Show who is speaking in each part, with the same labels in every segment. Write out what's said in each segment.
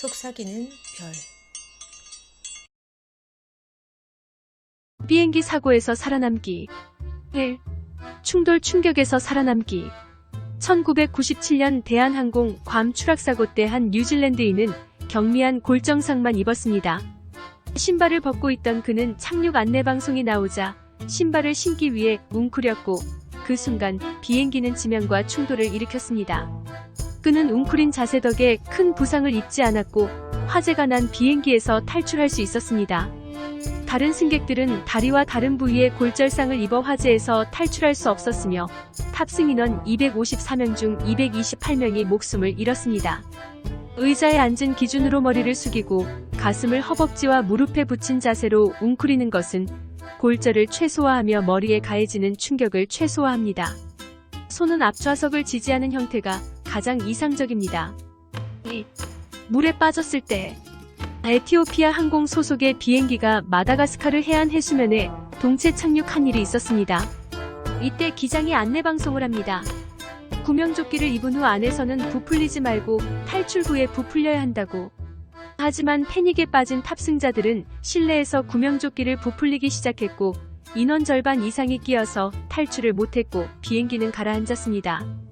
Speaker 1: 속삭이는 별.
Speaker 2: 비행기 사고에서 살아남기 1. 충돌 충격에서 살아남기 1997년 대한항공 괌 추락사고 때 한 뉴질랜드인은 경미한 골정상만 입었습니다. 신발을 벗고 있던 그는 착륙 안내 방송이 나오자 신발을 신기 위해 웅크렸고 그 순간 비행기는 지면과 충돌을 일으켰습니다. 그는 웅크린 자세 덕에 큰 부상을 입지 않았고 화재가 난 비행기에서 탈출할 수 있었습니다. 다른 승객들은 다리와 다른 부위에 골절상을 입어 화재에서 탈출할 수 없었으며 탑승 인원 254명 중 228명이 목숨을 잃었습니다. 의자에 앉은 기준으로 머리를 숙이고 가슴을 허벅지와 무릎에 붙인 자세로 웅크리는 것은 골절을 최소화하며 머리에 가해지는 충격을 최소화합니다. 손은 앞좌석을 지지하는 형태가 가장 이상적입니다. 2. 물에 빠졌을 때 에티오피아 항공 소속의 비행기가 마다가스카르 해안 해수면에 동체 착륙한 일이 있었습니다. 이때 기장이 안내 방송을 합니다. 구명조끼를 입은 후 안에서는 부풀리지 말고 탈출 후에 부풀려야 한다고. 하지만 패닉에 빠진 탑승자들은 실내에서 구명조끼를 부풀리기 시작했고 인원 절반 이상이 끼어서 탈출을 못했고 비행기는 가라앉았습니다.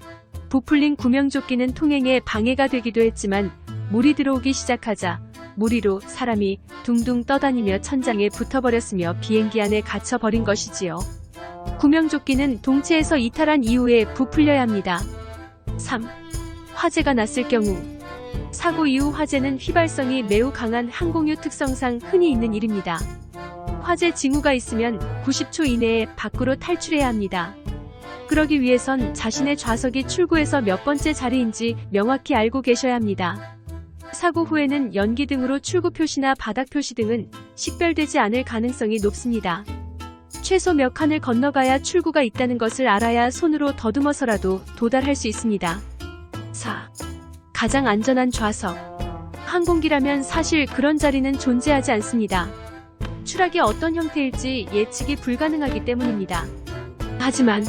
Speaker 2: 부풀린 구명조끼는 통행에 방해가 되기도 했지만 물이 들어오기 시작하자 물 위로 사람이 둥둥 떠다니며 천장에 붙어버렸으며 비행기 안에 갇혀버린 것이지요. 구명조끼는 동체에서 이탈한 이후에 부풀려야 합니다. 3. 화재가 났을 경우 사고 이후 화재는 휘발성이 매우 강한 항공유 특성상 흔히 있는 일입니다. 화재 징후가 있으면 90초 이내에 밖으로 탈출해야 합니다. 그러기 위해선 자신의 좌석이 출구에서 몇 번째 자리인지 명확히 알고 계셔야 합니다. 사고 후에는 연기 등으로 출구 표시나 바닥 표시 등은 식별되지 않을 가능성이 높습니다. 최소 몇 칸을 건너가야 출구가 있다는 것을 알아야 손으로 더듬어서라도 도달할 수 있습니다. 4. 가장 안전한 좌석. 항공기라면 사실 그런 자리는 존재하지 않습니다. 추락이 어떤 형태일지 예측이 불가능하기 때문입니다. 하지만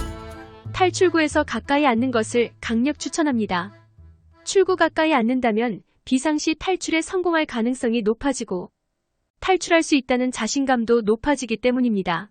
Speaker 2: 탈출구에서 가까이 앉는 것을 강력 추천합니다. 출구 가까이 앉는다면 비상시 탈출에 성공할 가능성이 높아지고 탈출할 수 있다는 자신감도 높아지기 때문입니다.